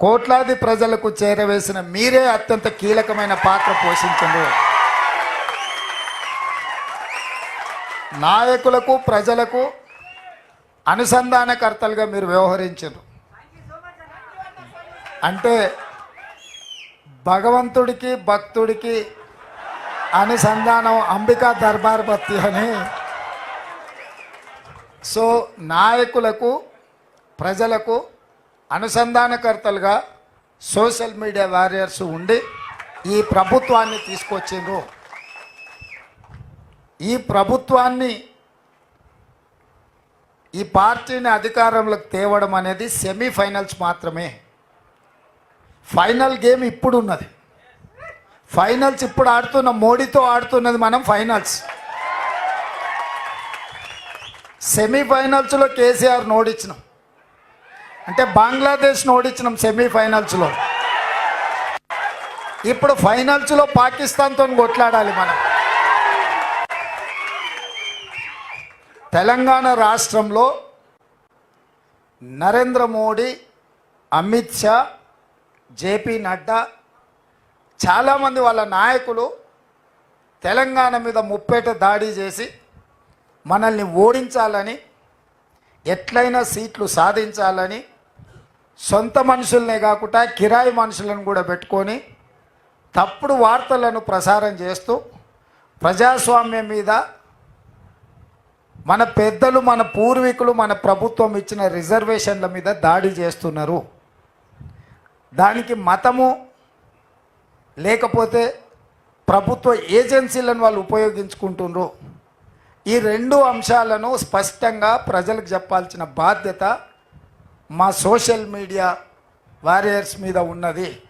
కోట్లాది ప్రజలకు చేరవేసిన మీరే అత్యంత కీలకమైన పాత్ర పోషించండి. నాయకులకు ప్రజలకు అనుసంధానకర్తలుగా మీరు వ్యవహరించారు. అంటే భగవంతుడికి భక్తుడికి అనుసంధానం అంబికా దర్బార్ భక్తి అని. సో నాయకులకు ప్రజలకు అనుసంధానకర్తలుగా సోషల్ మీడియా వారియర్స్ ఉండి ఈ ప్రభుత్వాన్ని తీసుకొచ్చిండ్రు. ఈ ప్రభుత్వాన్ని ఈ పార్టీని అధికారంలోకి తేవడం అనేది సెమీఫైనల్స్ మాత్రమే. ఫైనల్ గేమ్ ఇప్పుడు ఉన్నది ఫైనల్స్ ఇప్పుడు ఆడుతున్న మోడీతో ఆడుతున్నది మనం ఫైనల్స్. సెమీఫైనల్స్లో కేసీఆర్ నోడిచ్చినాం అంటే బంగ్లాదేశ్ను ఓడించినాం సెమీఫైనల్స్లో. ఇప్పుడు ఫైనల్స్లో పాకిస్తాన్తో కొట్లాడాలి మనం. తెలంగాణ రాష్ట్రంలో నరేంద్ర మోడీ అమిత్ షా జేపీ నడ్డా చాలామంది వాళ్ళ నాయకులు తెలంగాణ మీద ముప్పేట దాడి చేసి మనల్ని ఓడించాలని ఎట్లయినా సీట్లు సాధించాలని సొంత మనుషుల్నే కాకుండా కిరాయి మనుషులను కూడా పెట్టుకొని తప్పుడు వార్తలను ప్రసారం చేస్తూ ప్రజాస్వామ్యం మీద మన పెద్దలు మన పూర్వీకులు మన ప్రభుత్వం ఇచ్చిన రిజర్వేషన్ల మీద దాడి చేస్తున్నారు. దానికి మతము లేకపోతే ప్రభుత్వ ఏజెన్సీలను వాళ్ళు ఉపయోగించుకుంటున్నారు ఈ రెండు అంశాలను స్పష్టంగా ప్రజలకు చెప్పాల్సిన బాధ్యత మా సోషల్ మీడియా వారియర్స్ మీద ఉన్నది.